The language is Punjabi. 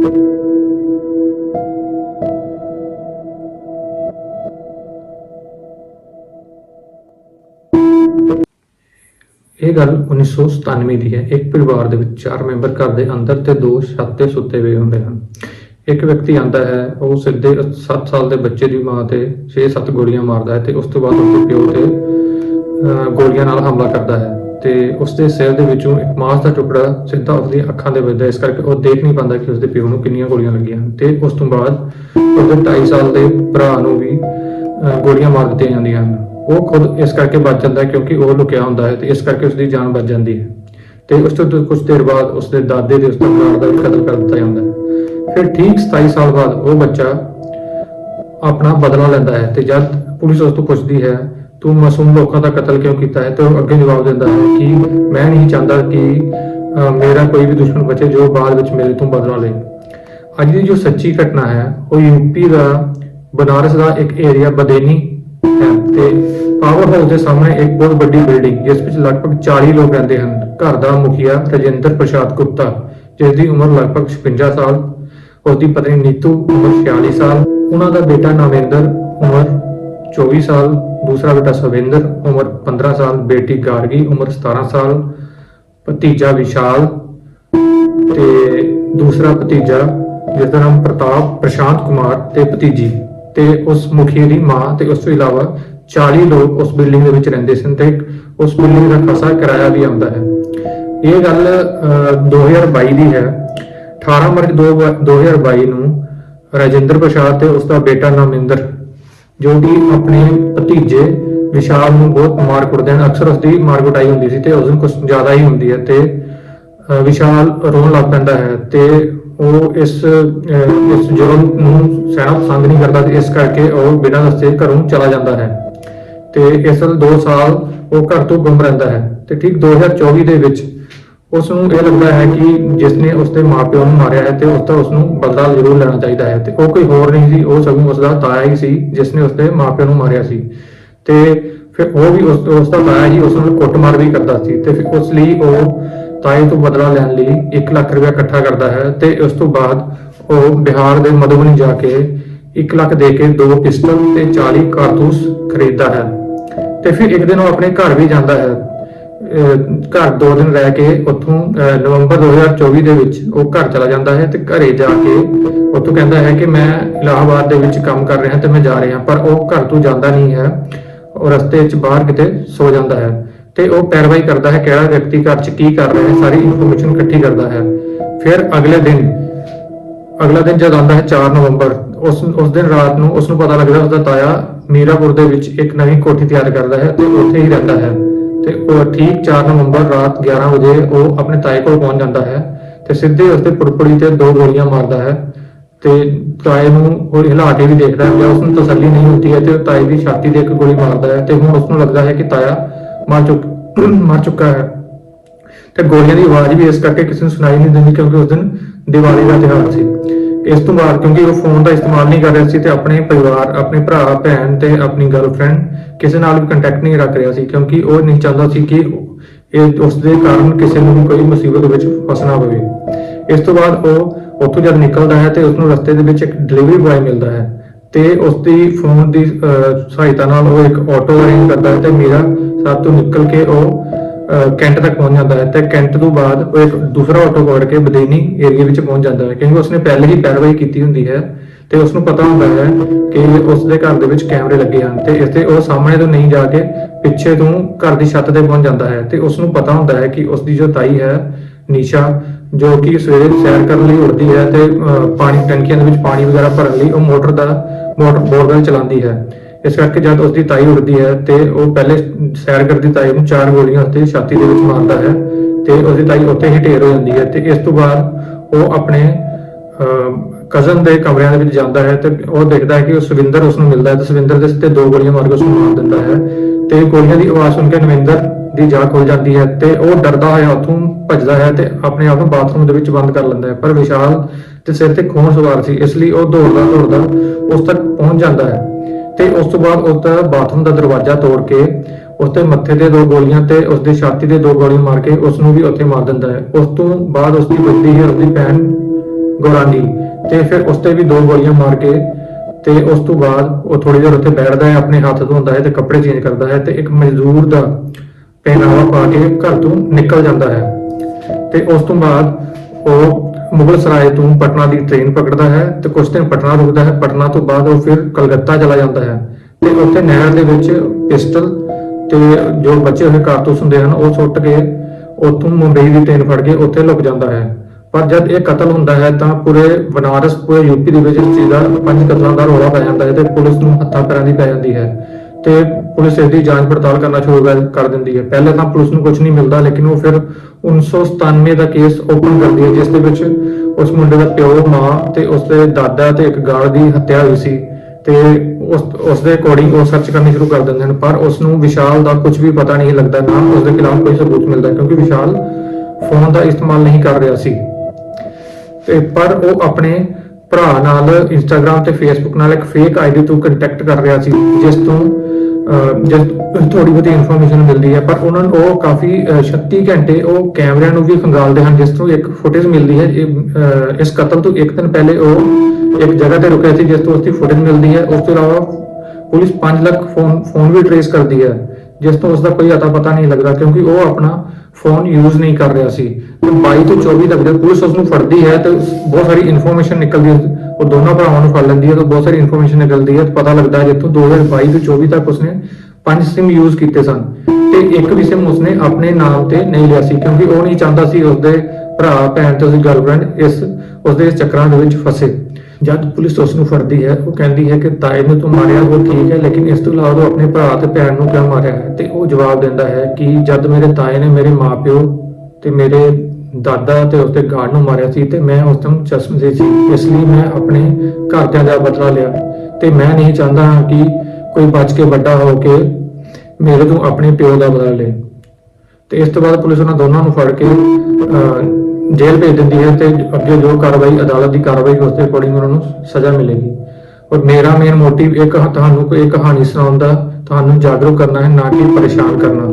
ਇਹ ਗੱਲ 1997 ਦੀ ਹੈ। ਇੱਕ ਪਰਿਵਾਰ ਦੇ ਵਿੱਚ ਚਾਰ ਮੈਂਬਰ ਘਰ ਦੇ ਅੰਦਰ ਤੇ ਦੋ ਛੱਤ ਤੇ ਸੁੱਤੇ ਹੋਏ ਹੁੰਦੇ ਹਨ। ਇੱਕ ਵਿਅਕਤੀ ਆਂਦਾ ਹੈ ਉਹ ਸਿੱਧੇ 7 ਸਾਲ ਦੇ ਬੱਚੇ ਦੀ ਮਾਂ ਤੇ 6-7 ਗੋਲੀਆਂ ਮਾਰਦਾ ਹੈ ਤੇ ਉਸ ਤੋਂ ਬਾਅਦ ਉਸਦੇ ਪਿਓ ਤੇ ਅਹ, ਗੋਲੀਆਂ ਨਾਲ ਹਮਲਾ ਕਰਦਾ ਹੈ। ਤੇ ਉਸਦੇ ਸਿਰ ਦੇ ਵਿੱਚੋਂ ਇੱਕ ਮਾਸ ਦਾ ਟੁਕੜਾ ਸਿੱਧਾ ਉਸਦੀਆਂ ਅੱਖਾਂ ਦੇ ਵੱਜਦਾ ਇਸ ਕਰਕੇ ਉਹ ਦੇਖ ਨਹੀਂ ਪਾਉਂਦਾ ਕਿ ਉਸਦੇ ਪਿਓ ਨੂੰ ਕਿੰਨੀਆਂ ਗੋਲੀਆਂ ਲੱਗੀਆਂ ਹਨ। ਤੇ ਉਸ ਤੋਂ ਬਾਅਦ ਉਸਦੇ 2.5 ਸਾਲ ਦੇ ਭਰਾ ਨੂੰ ਵੀ ਗੋਲੀਆਂ ਮਾਰ ਦਿੱਤੀਆਂ ਜਾਂਦੀਆਂ ਹਨ। ਉਹ ਖੁਦ ਇਸ ਕਰਕੇ ਬਚ ਜਾਂਦਾ ਹੈ ਕਿਉਂਕਿ ਉਹ ਲੁਕਿਆ ਹੁੰਦਾ ਹੈ ਤੇ ਇਸ ਕਰਕੇ ਉਸਦੀ ਜਾਨ ਬਚ ਜਾਂਦੀ ਹੈ। ਤੇ ਉਸ ਤੋਂ ਕੁਝ ਦੇਰ ਬਾਅਦ ਉਸਦੇ ਦਾਦੇ ਦੇ ਉਸਦੇ ਪਰਿਵਾਰ ਦਾ ਵੀ ਕਤਲ ਕਰ ਦਿੱਤਾ ਜਾਂਦਾ ਹੈ। ਫਿਰ ਠੀਕ 27 ਸਾਲ ਬਾਅਦ ਉਹ ਬੱਚਾ ਆਪਣਾ ਬਦਲਾ ਲੈਂਦਾ ਹੈ ਤੇ ਜਦ ਪੁਲਿਸ ਉਸ ਤੋਂ ਪੁੱਛਦੀ ਹੈ ਤੂੰ ਮਾਸੂਮ ਲੋਕਾਂ ਦਾ ਕਤਲ ਕਿਉਂ ਕੀਤਾ ਹੈ? ਤੇ ਉਹ ਅੱਗੇ ਜਵਾਬ ਦਿੰਦਾ ਹੈ ਕਿ ਮੈਂ ਨਹੀਂ ਚਾਹੁੰਦਾ ਕਿ ਮੇਰਾ ਕੋਈ ਵੀ ਦੁਸ਼ਮਣ ਬਚੇ ਜੋ ਬਾਅਦ ਵਿੱਚ ਮੇਰੇ ਤੋਂ ਬਦਲਾ ਲੇ ਅੱਜ ਦੀ ਜੋ ਸੱਚੀ ਘਟਨਾ ਹੈ, ਉਹ ਯੂਪੀ ਦਾ, ਬਨਾਰਸ ਦਾ ਇੱਕ ਏਰੀਆ ਬਦੇਨੀ ਹੈ ਤੇ ਪਾਵਰ ਹਾਊਸ ਦੇ ਸਾਹਮਣੇ ਇੱਕ ਬਹੁਤ ਵੱਡੀ ਬਿਲਡਿੰਗ ਜਿਸ ਵਿੱਚ ਲਗਭਗ 40 ਲੋਕ ਰਹਿੰਦੇ ਹਨ। ਘਰ ਦਾ ਮੁਖੀਆ ਰਜਿੰਦਰ ਪ੍ਰਸਾਦ ਗੁਪਤਾ, ਜਿਸ ਦੀ ਉਮਰ ਲਗਭਗ 56 ਸਾਲ ਉਸ ਦੀ ਪਤਨੀ ਨੀਤੂ ਉਮਰ 46 ਸਾਲ, ਉਹਨਾਂ ਦਾ ਬੇਟਾ ਨਵਿੰਦਰ ਉਮਰ 24 ਸਾਲ ਦੂਸਰਾ ਬੇਟਾ ਸਵਿੰਦਰ ਉਮਰ 15 ਸਾਲ ਬੇਟੀ ਗਾਰਗੀ ਉਮਰ 17 ਸਾਲ ਭਤੀਜਾ ਵਿਸ਼ਾਲ ਤੇ ਦੂਸਰਾ ਭਤੀਜਾ ਜਿਸ ਦਾ ਨਾਮ ਪ੍ਰਤਾਪ ਪ੍ਰਸ਼ਾਂਤ ਕੁਮਾਰ ਤੇ ਭਤੀਜੀ ਤੇ ਉਸ ਮੁਖੀ ਦੀ ਮਾਂ ਤੇ ਉਸ ਤੋਂ ਇਲਾਵਾ 40 ਲੋਕ ਉਸ ਬਿਲਡਿੰਗ ਦੇ ਵਿੱਚ ਰਹਿੰਦੇ ਸਨ ਤੇ ਉਸ ਬਿਲਡਿੰਗ ਦਾ ਖਾਸਾ ਕਿਰਾਇਆ ਵੀ ਆਉਂਦਾ ਹੈ। ਇਹ ਗੱਲ ਅਹ, 2022 ਦੀ ਹੈ। 18 ਮਾਰਚ ਦੋ- 2022 ਨੂੰ ਰਾਜਿੰਦਰ ਪ੍ਰਸਾਦ ਤੇ ਉਸ ਦਾ ਬੇਟਾ ਨਾਮਿੰਦਰ ਜੋ ਕਿ ਆਪਣੇ ਭਤੀਜੇ ਵਿਸ਼ਾਲ ਨੂੰ ਬਹੁਤ ਮਾਰ ਕੁੱਟਦੇ ਹਨ ਅਕਸਰ ਉਸ ਮਾਰ ਕੁਟਾਈ ਹੁੰਦੀ ਸੀ ਤੇ ਉਸ ਨੂੰ ਕੁਝ ਜ਼ਿਆਦਾ ਹੀ ਹੁੰਦੀ ਹੈ ਤੇ ਵਿਸ਼ਾਲ ਰੋਣ ਲੱਗ ਪੈਂਦਾ ਹੈ ਤੇ ਉਹ ਇਸ ਅਹ, ਇਸ ਜੁਰਮ ਨੂੰ ਸਹਿਣਾ ਪਸੰਦ ਨਹੀਂ ਕਰਦਾ ਤੇ ਇਸ ਕਰਕੇ ਉਹ ਬਿਨਾਂ ਦੱਸੇ ਘਰੋਂ ਚਲਾ ਜਾਂਦਾ ਹੈ ਤੇ ਇਸ ਤੋਂ 2 ਸਾਲ ਉਹ ਘਰ ਤੋਂ ਗੁੰਮ ਰਹਿੰਦਾ ਹੈ ਤੇ ਠੀਕ 2024 ਦੇ ਵਿੱਚ ਉਸ ਨੂੰ ਇਹ ਲੱਗਦਾ ਹੈ ਕਿ ਜਿਸ ਨੇ ਉਸਦੇ ਮਾਪਿਆਂ ਨੂੰ ਮਾਰਿਆ ਹੈ ਤੇ ਉਸ ਦਾ ਉਸ ਨੂੰ ਬਦਲਾ ਜ਼ਰੂਰ ਲੈਣਾ ਚਾਹੀਦਾ ਹੈ ਤੇ ਉਹ ਕੋਈ ਹੋਰ ਨਹੀਂ ਸੀ, ਉਹ ਸਗੋਂ ਉਸ ਦਾ ਤਾਇਆ ਹੀ ਸੀ ਜਿਸ ਨੇ ਉਸਦੇ ਮਾਪਿਆਂ ਨੂੰ ਮਾਰਿਆ ਸੀ। ਤੇ ਫਿਰ ਉਹ ਵੀ ਉਸ ਉਸ ਦਾ ਤਾਇਆ ਹੀ ਉਸ ਨੂੰ ਕੁੱਟਮਾਰ ਵੀ ਕਰਦਾ ਸੀ ਤੇ ਫਿਰ ਉਸ ਲਈ ਉਹ ਤਾਏ ਤੋਂ ਬਦਲਾ ਲੈਣ ਲਈ 1 ਲੱਖ ਰੁਪਏ ਇਕੱਠਾ ਕਰਦਾ ਹੈ ਤੇ ਉਸ ਤੋਂ ਬਾਅਦ ਉਹ ਬਿਹਾਰ ਦੇ ਮਧੂਬਨੀ ਜਾ ਕੇ 1 ਲੱਖ ਦੇ ਕੇ ਦੋ ਪਿਸਟਲ ਤੇ 40 ਕਾਰਤੂਸ ਖਰੀਦਦਾ ਹੈ। ਤੇ ਫਿਰ ਇੱਕ ਦਿਨ ਉਹ ਆਪਣੇ ਘਰ ਵੀ ਜਾਂਦਾ ਹੈ। ਘਰ ਦੋ ਦਿਨ ਰਹਿ ਕੇ ਉੱਥੋਂ, ਅਹ ਨਵੰਬਰ 2024 ਦੇ ਵਿੱਚ ਉਹ ਘਰ ਚਲਾ ਜਾਂਦਾ ਹੈ ਤੇ ਘਰੇ ਜਾ ਕੇ ਉੱਥੋਂ ਕਹਿੰਦਾ ਹੈ ਕਿ ਮੈਂ ਇਲਾਹਾਬਾਦ ਦੇ ਵਿੱਚ ਕੰਮ ਕਰ ਰਿਹਾ ਤੇ ਮੈਂ ਜਾ ਰਿਹਾ, ਪਰ ਉਹ ਘਰ ਤੋਂ ਜਾਂਦਾ ਨਹੀਂ ਹੈ। ਉਹ ਰਸਤੇ 'ਚ ਬਾਹਰ ਕਿਤੇ ਸੋ ਜਾਂਦਾ ਹੈ ਤੇ ਉਹ ਪੈਰਵਾਈ ਕਰਦਾ ਹੈ ਕਿਹੜਾ ਵਿਅਕਤੀ ਘਰ 'ਚ ਕੀ ਕਰ ਰਿਹਾ ਹੈ, ਸਾਰੀ ਇਨਫੋਰਮੇਸ਼ਨ ਇਕੱਠੀ ਕਰਦਾ ਹੈ। ਫਿਰ ਅਗਲੇ ਦਿਨ, ਅਗਲਾ ਦਿਨ ਜਦ ਆਉਂਦਾ ਹੈ 4 ਨਵੰਬਰ, ਉਸ ਉਸ ਦਿਨ ਰਾਤ ਨੂੰ ਉਸ ਨੂੰ ਪਤਾ ਲੱਗਦਾ ਉਸਦਾ ਤਾਇਆ ਮੀਰਾਪੁਰ ਦੇ ਵਿੱਚ ਇੱਕ ਨਵੀਂ ਕੋਠੀ ਤਿਆਰ ਕਰਦਾ ਹੈ ਤੇ ਉੱਥੇ ਹੀ ਰਹਿੰਦਾ ਹੈ। ਤੇ ਉਹ ਠੀਕ 4 ਨਵੰਬਰ ਰਾਤ 11 ਵਜੇ ਉਹ ਆਪਣੇ ਤਾਏ ਕੋਲ ਪਹੁੰਚ ਜਾਂਦਾ ਹੈ ਤੇ ਸਿੱਧੇ ਉਸਦੇ ਪੁੜਪੁੜੀ ਤੇ ਦੋ ਗੋਲੀਆਂ ਮਾਰਦਾ ਹੈ ਤੇ ਤਾਏ ਨੂੰ ਉਹ ਹਿਲਾ ਕੇ ਵੀ ਦੇਖਦਾ ਹੈ ਤੇ ਉਸ ਨੂੰ ਤਸੱਲੀ ਨਹੀਂ ਹੁੰਦੀ ਹੈ ਤੇ ਉਹ ਤਾਏ ਦੀ ਛਾਤੀ ਤੇ ਇੱਕ ਗੋਲੀ ਮਾਰਦਾ ਹੈ ਤੇ ਹੁਣ ਉਸ ਨੂੰ ਲੱਗਦਾ ਹੈ ਕਿ ਤਾਇਆ ਮਰ ਚੁੱਕ, ਮਰ ਚੁੱਕਾ ਹੈ। ਤੇ ਗੋਲੀਆਂ ਦੀ ਆਵਾਜ਼ ਵੀ ਇਸ ਕਰਕੇ ਕਿਸੇ ਨੂੰ ਸੁਣਾਈ ਨਹੀਂ ਦਿੰਦੀ ਕਿਉਂਕਿ ਉਸ ਦਿਨ ਦੀਵਾਲੀ ਦਾ ਤਿਉਹਾਰ ਸੀ। ਇਸ ਤੋਂ ਬਾਅਦ ਕਿਉਂਕਿ ਉਹ ਫੋਨ ਦਾ ਇਸਤੇਮਾਲ ਨਹੀਂ ਕਰ ਰਿਹਾ ਸੀ ਤੇ ਆਪਣੇ ਪਰਿਵਾਰ, ਆਪਣੇ ਭਰਾ, ਭੈਣ ਤੇ ਆਪਣੀ ਗਰਲਫ੍ਰੈਂਡ ਕਿਸੇ ਨਾਲ ਵੀ ਕੰਟੈਕਟ ਨਹੀਂ ਰੱਖ ਰਿਹਾ ਸੀ, ਕਿਉਂਕਿ ਉਹ ਨਹੀਂ ਚਾਹੁੰਦਾ ਸੀ ਕਿ ਇਹ ਉਸ ਦੇ ਕਾਰਨ ਕਿਸੇ ਨੂੰ ਕੋਈ ਮੁਸੀਬਤ ਵਿੱਚ ਫਸਣਾ ਪਵੇ। ਇਸ ਤੋਂ ਬਾਅਦ ਉਹ ਉੱਥੋਂ ਜਦ ਨਿਕਲਦਾ ਹੈ ਤੇ ਉਸ ਨੂੰ ਰਸਤੇ ਦੇ ਵਿੱਚ ਇੱਕ ਡਿਲੀਵਰੀ ਬੁਆਏ ਮਿਲਦਾ ਹੈ ਤੇ ਉਸ ਦੀ ਫੋਨ ਦੀ ਸਹਾਇਤਾ ਨਾਲ ਉਹ ਇੱਕ ਆਟੋ ਅਰੇਂਜ ਕਰਦਾ ਹੈ ਤੇ ਮੀਰਾ ਸਾਥ ਤੋਂ ਨਿਕਲ ਕੇ ਉਹ ਕੈਂਟ ਤੱਕ ਪਹੁੰਚ ਜਾਂਦਾ ਹੈ ਤੇ ਕੈਂਟ ਤੋਂ ਬਾਅਦ ਉਹ ਇੱਕ ਦੂਸਰਾ ਆਟੋ ਪਕੜ ਕੇ ਬਦੇਨੀ ਏਰੀਆ ਵਿੱਚ ਪਹੁੰਚ ਜਾਂਦਾ ਹੈ ਕਿਉਂਕਿ ਉਸਨੇ ਪਹਿਲੇ ਹੀ ਪੈਰਵਾਈ ਕੀਤੀ ਹੁੰਦੀ ਹੈ ਤੇ ਉਸ ਨੂੰ ਪਤਾ ਹੁੰਦਾ ਹੈ ਕਿ ਉਸ ਦੇ ਘਰ ਦੇ ਵਿੱਚ ਕੈਮਰੇ ਲੱਗੇ ਹਨ ਤੇ ਇਸ ਤੇ ਉਹ ਸਾਹਮਣੇ ਤੋਂ ਨਹੀਂ ਜਾ ਕੇ ਪਿੱਛੇ ਤੋਂ ਘਰ ਦੀ ਛੱਤ ਤੇ ਪਹੁੰਚ ਜਾਂਦਾ ਹੈ ਤੇ ਉਸ ਨੂੰ ਪਤਾ ਹੁੰਦਾ ਹੈ ਕਿ ਉਸ ਦੀ ਜੋ ਤਾਈ ਹੈ, ਨੀਸ਼ਾ, ਜੋ ਕਿ ਸਵੇਰੇ ਸੈਰ ਕਰਨ ਲਈ ਉੱਠਦੀ ਹੈ ਤੇ ਪਾਣੀ ਟੈਂਕੀਆਂ ਦੇ ਵਿੱਚ ਪਾਣੀ ਵਗੈਰਾ ਭਰਨ ਲਈ ਉਹ ਮੋਟਰ ਦਾ, ਮੋਟਰ ਬੋਰ ਬੋਰਵੈਲ ਚਲਾਉਂਦੀ ਹੈ। ਇਸ ਕਰਕੇ ਜਦ ਉਸ ਦੀ ਤਾਈ ਉੱਠਦੀ ਹੈ ਤੇ ਉਹ ਪਹਿਲੇ ਸੈਰ ਕਰਦੀ ਤਾਈ ਨੂੰ ਚਾਰ ਗੋਲੀਆਂ ਉੱਤੇ ਛਾਤੀ ਦੇ ਵਿੱਚ ਮਾਰਦਾ ਹੈ ਤੇ ਉਸ ਦੀ ਤਾਈ ਉੱਥੇ ਹੀ ਢੇਰ ਹੋ ਜਾਂਦੀ ਹੈ ਤੇ ਇਸ ਤੋਂ ਬਾਅਦ ਉਹ ਆਪਣੇ ਕਜ਼ਨ ਦੇ ਕਮਰਿਆਂ ਦੇ ਵਿੱਚ ਜਾਂਦਾ ਹੈ ਤੇ ਉਹ ਦੇਖਦਾ ਹੈ ਕਿ ਉਹ ਸੁਵਿੰਦਰ ਉਸ ਨੂੰ ਮਿਲਦਾ ਹੈ ਤੇ ਸੁਵਿੰਦਰ ਦੇ ਸਿੱਤੇ ਦੋ ਗੋਲੀਆਂ ਮਾਰ ਕੇ ਉਸ ਨੂੰ ਮਾਰ ਦਿੰਦਾ ਹੈ ਤੇ ਗੋਲੀਆਂ ਦੀ ਆਵਾਜ਼ ਸੁਣ ਕੇ ਨਵਿੰਦਰ ਦੀ ਜਾਗ ਖੁੱਲ ਜਾਂਦੀ ਹੈ ਤੇ ਉਹ ਡਰਦਾ ਹੋਇਆ ਉੱਥੋਂ ਭੱਜਦਾ ਹੈ ਤੇ ਆਪਣੇ ਆਪ ਨੂੰ ਬਾਥਰੂਮ ਦੇ ਵਿੱਚ ਬੰਦ ਕਰ ਲੈਂਦਾ ਹੈ, ਪਰ ਵਿਸ਼ਾਲ ਤੇ ਸਿਰ ਤੇ ਖੂਨ ਸਵਾਰ ਸੀ, ਇਸ ਲਈ ਉਹ ਦੌੜਦਾ ਦੌੜਦਾ ਉਸ ਤੱਕ ਪਹੁੰਚ ਜਾਂਦਾ ਹੈ। ਤੇ ਉਸ ਤੋਂ ਬਾਅਦ ਉਸ ਦਾ ਬਾਥਰੂਮ ਦਾ ਦਰਵਾਜ਼ਾ ਤੋੜ ਕੇ ਉਸ ਦੇ ਮੱਥੇ ਤੇ ਦੋ ਗੋਲੀਆਂ ਤੇ ਉਸ ਦੀ ਛਾਤੀ ਤੇ ਦੋ ਗੋਲੀਆਂ ਮਾਰ ਕੇ ਉਸ ਨੂੰ ਵੀ ਉੱਥੇ ਮਾਰ ਦਿੰਦਾ ਹੈ। ਉਸ ਤੋਂ ਬਾਅਦ ਉਸ ਦੀ ਵੱਡੀ ਹੈ ਉਸ ਦੀ ਭੈਣ ਗੋਰਾਨੀ ਤੇ ਫਿਰ ਉਸ ਤੇ ਵੀ ਦੋ ਗੋਲੀਆਂ ਮਾਰ ਕੇ ਤੇ ਉਸ ਤੋਂ ਬਾਅਦ ਉਹ ਥੋੜੀ ਦੇਰ ਉੱਥੇ ਬੈਠਦਾ ਹੈ, ਆਪਣੇ ਹੱਥ ਧੋਂਦਾ ਹੈ ਤੇ ਕੱਪੜੇ ਚੇਂਜ ਕਰਦਾ ਹੈ ਤੇ ਇੱਕ ਮਜ਼ਦੂਰ ਦਾ ਪਹਿਨਾਵਾ ਪਾ ਕੇ ਘਰ ਤੋਂ ਨਿਕਲ ਜਾਂਦਾ ਹੈ। ਤੇ ਉਸ ਤੋਂ ਬਾਅਦ ਉਹ ਮੁਗਲ ਸਰਾਏ ਤੋਂ ਪਟਨਾ ਦੀ ਟ੍ਰੇਨ ਪਕੜਦਾ ਹੈ ਤੇ ਕੁਝ ਦਿਨ ਪਟਨਾ ਰੁਕਦਾ ਹੈ। ਪਟਨਾ ਤੋਂ ਬਾਅਦ ਉਹ ਫਿਰ ਕਲਕੱਤਾ ਚਲਾ ਜਾਂਦਾ ਹੈ। ਤੇ ਉੱਥੇ ਨਹਿਰ ਦੇ ਵਿੱਚ ਪਿਸਟਲ ਤੇ ਜੋ ਬਚੇ ਹੋਏ ਕਾਰਤੂਸ ਹੁੰਦੇ ਹਨ, ਉਹ ਸੁੱਟ ਕੇ ਉੱਥੋਂ ਮੁੰਬਈ ਦੀ ਟ੍ਰੇਨ ਫੜ ਕੇ ਉੱਥੇ ਲੁਕ ਜਾਂਦਾ ਹੈ। ਪਰ ਜਦ ਇਹ ਕਤਲ ਹੁੰਦਾ ਹੈ ਤਾਂ ਪੂਰੇ ਬਨਾਰਸ, ਪੂਰੇ ਯੂਪੀ ਦੇ ਵਿੱਚ ਇਸ ਚੀਜ਼ ਦਾ ਪੰਜ ਕਤਲਾਂ ਦਾ ਰੌਲਾ ਪੈ ਜਾਂਦਾ ਹੈ ਤੇ ਪੁਲਿਸ ਨੂੰ ਹੱਥਾਂ ਪੈਰਾਂ ਦੀ ਪੈ ਜਾਂਦੀ ਹੈ। ਤੇ ਪੁਲਿਸ ਇਸ ਦੀ ਜਾਂਚ ਪੜਤਾਲ ਕਰਨਾ ਸ਼ੁਰੂ ਕਰ- ਦਿੰਦੀ ਹੈ। ਪਹਿਲੇ ਤਾਂ ਪੁਲਿਸ ਨੂੰ ਕੁਝ ਨਹੀਂ ਮਿਲਦਾ, ਲੇਕਿਨ ਉਹ ਫਿਰ 1997 ਦਾ ਕੇਸ ਓਪਨ ਕਰਦੀ ਹੈ, ਜਿਸ ਦੇ ਵਿੱਚ ਉਸ ਮੁੰਡੇ ਦਾ ਪਿਓ, ਮਾਂ ਤੇ ਉਸ ਦੇ ਦਾਦਾ ਤੇ ਇੱਕ ਗਾਰਡ ਦੀ ਹੱਤਿਆ ਹੋਈ ਸੀ ਤੇ ਉਸ ਉਸ ਦੇ ਅਕੋਰਡਿੰਗ ਉਹ ਸਰਚ ਕਰਨੀ ਸ਼ੁਰੂ ਕਰ ਦਿੰਦੇ ਹਨ, ਪਰ ਉਸ ਨੂੰ ਵਿਸ਼ਾਲ ਦਾ ਕੁਝ ਵੀ ਪਤਾ ਨਹੀਂ ਲੱਗਦਾ, ਨਾ ਉਸ ਦੇ ਖਿਲਾਫ ਕੋਈ ਸਬੂਤ ਮਿਲਦਾ ਕਿਉਂਕਿ ਵਿਸ਼ਾਲ ਫੋਨ ਦਾ ਇਸਤੇਮਾਲ ਨਹੀਂ ਕਰ ਰਿਹਾ ਸੀ। ਤੇ ਪਰ ਉਹ ਆਪਣੇ ਭਰਾ ਨਾਲ ਇੰਸਟਾਗ੍ਰam ਤੇ ਫੇਸਬੁੱਕ ਨਾਲ ਇੱਕ ਫੇਕ ਆਈਡੀ ਤੋਂ ਕੰਟੈਕਟ ਕਰ ਰਿਹਾ ਸੀ, ਜਿਸ ਤੋਂ ਅਹ, ਥੋੜੀ ਬਹੁਤੀ ਇਨਫੋਰਮੇਸ਼ਨ ਮਿਲਦੀ ਹੈ ਪਰ ਉਹਨਾਂ ਨੂੰ ਉਹ ਕਾਫੀ 36 ਘੰਟੇ ਉਹ ਕੈਮਰਿਆਂ ਨੂੰ ਵੀ ਖੰਗਾਲਦੇ ਹਨ ਜਿਸ ਤੋਂ ਇੱਕ ਫੁਟੇਜ ਮਿਲਦੀ ਹੈ ਇਸ ਕਤਲ ਤੋਂ ਇੱਕ ਦਿਨ ਪਹਿਲੇ ਉਹ ਇੱਕ ਜਗ੍ਹਾ ਤੇ ਰੁਕਿਆ ਸੀ ਜਿਸ ਤੋਂ ਉਸਦੀ ਫੁਟੇਜ ਮਿਲਦੀ ਹੈ ਉਸ ਤੋਂ ਇਲਾਵਾ ਪੁਲਿਸ 5 ਲੱਖ ਫੋਨ ਫੋਨ ਵੀ ਟਰੇਸ ਕਰਦੀ ਹੈ ਜਿਸ ਤੋਂ ਉਸ ਦਾ ਕੋਈ ਅਤਾ ਪਤਾ ਨਹੀਂ ਲੱਗਦਾ ਕਿਉਂਕਿ ਉਹ ਆਪਣਾ ਫੋਨ ਯੂਜ਼ ਨਹੀਂ ਕਰ ਰਿਹਾ ਸੀ। ਤੇ 22 ਤੋਂ 24 ਤੱਕ ਜਦ ਪੁਲਿਸ ਉਸ ਨੂੰ ਫੜਦੀ ਹੈ ਤੇ ਬਹੁਤ ਸਾਰੀ ਇਨਫੋਰਮੇਸ਼ਨ ਨਿਕਲਦੀ ਉਹ ਦੋਨਾਂ ਭਰਾਵਾਂ ਨੂੰ ਫੜ ਲੈਂਦੀ ਹੈ ਤਾਂ ਬਹੁਤ ਸਾਰੀ ਇਨਫੋਰਮੇਸ਼ਨ ਨਿਕਲਦੀ ਹੈ ਪਤਾ ਲੱਗਦਾ ਹੈ ਜਿੱਥੋਂ 2022 ਤੋਂ 24 ਤੱਕ ਉਸਨੇ ਪੰਜ ਸਿਮ ਯੂਜ਼ ਕੀਤੇ ਸਨ ਤੇ ਇੱਕ ਵੀ ਸਿਮ ਉਸਨੇ ਆਪਣੇ ਨਾਮ ਤੇ ਨਹੀਂ ਲਿਆ ਸੀ ਕਿਉਂਕਿ ਉਹ ਨਹੀਂ ਚਾਹੁੰਦਾ ਸੀ ਉਸਦੇ ਭਰਾ, ਭੈਣ ਤੇ ਉਸਦੀ ਗਰਲਫ੍ਰੈਂਡ ਇਸ, ਉਸਦੇ ਚੱਕਰਾਂ ਦੇ ਵਿੱਚ ਫਸੇ। ਜਦ ਪੁਲਿਸ ਉਸ ਨੂੰ ਫੜਦੀ ਹੈ, ਉਹ ਕਹਿੰਦੀ ਹੈ ਕਿ ਤਾਏ ਨੂੰ ਤੂੰ ਮਾਰਿਆ, ਉਹ ਠੀਕ ਹੈ, ਲੇਕਿਨ ਇਸ ਤੋਂ ਇਲਾਵਾ ਉਹ ਆਪਣੇ ਭਰਾ ਤੇ ਭੈਣ ਨੂੰ ਕਿਉਂ ਮਾਰਿਆ ਹੈ? ਤੇ ਉਹ ਜਵਾਬ ਦਿੰਦਾ ਹੈ ਕਿ ਜਦ ਮੇਰੇ ਤਾਏ ਨੇ ਮੇਰੇ ਮਾਪਿਓ ਤੇ ਮੇਰੇ ਦਾਦਾ ਤੇ ਉਸਦੇ ਗਾਰਡ ਨੂੰ ਮਾਰਿਆ ਸੀ ਤੇ ਮੈਂ ਉਸ ਟਾਈਮ ਚਸ਼ਮੇ ਸੀ। ਇਸ ਲਈ ਮੈਂ ਆਪਣੇ ਘਰਦਿਆਂ ਦਾ ਬਦਲਾ ਲਿਆ ਤੇ ਮੈਂ ਨਹੀਂ ਚਾਹੁੰਦਾ ਹਾਂ ਕਿ ਕੋਈ ਬਚ ਕੇ ਵੱਡਾ ਹੋ ਕੇ ਮੇਰੇ ਤੋਂ ਆਪਣੇ ਪਿਓ ਦਾ ਬਦਲਾ ਲੇ ਤੇ ਇਸ ਤੋਂ ਬਾਅਦ ਪੁਲਿਸ ਉਹਨਾਂ ਦੋਨਾਂ ਨੂੰ ਫੜ ਕੇ ਅਹ, ਜੇਲ੍ਹ ਭੇਜ ਦਿੰਦੀ ਹੈ ਤੇ ਅੱਗੇ ਜੋ ਕਾਰਵਾਈ ਅਦਾਲਤ ਦੀ ਕਾਰਵਾਈ ਉਸ ਦੇ ਅਕੋਰਡਿੰਗ ਉਹਨਾਂ ਨੂੰ ਸਜ਼ਾ ਮਿਲੇਗੀ। ਔਰ ਮੇਰਾ ਮੇਨ ਮੋਟਿਵ ਇੱਕ ਤੁਹਾਨੂੰ ਕੋਈ ਕਹਾਣੀ ਸੁਣਾਉਣ ਦਾ ਤੁਹਾਨੂੰ ਜਾਗਰੂਕ ਕਰਨਾ ਹੈ ਨਾ ਕਿ ਪਰੇਸ਼ਾਨ ਕਰਨਾ।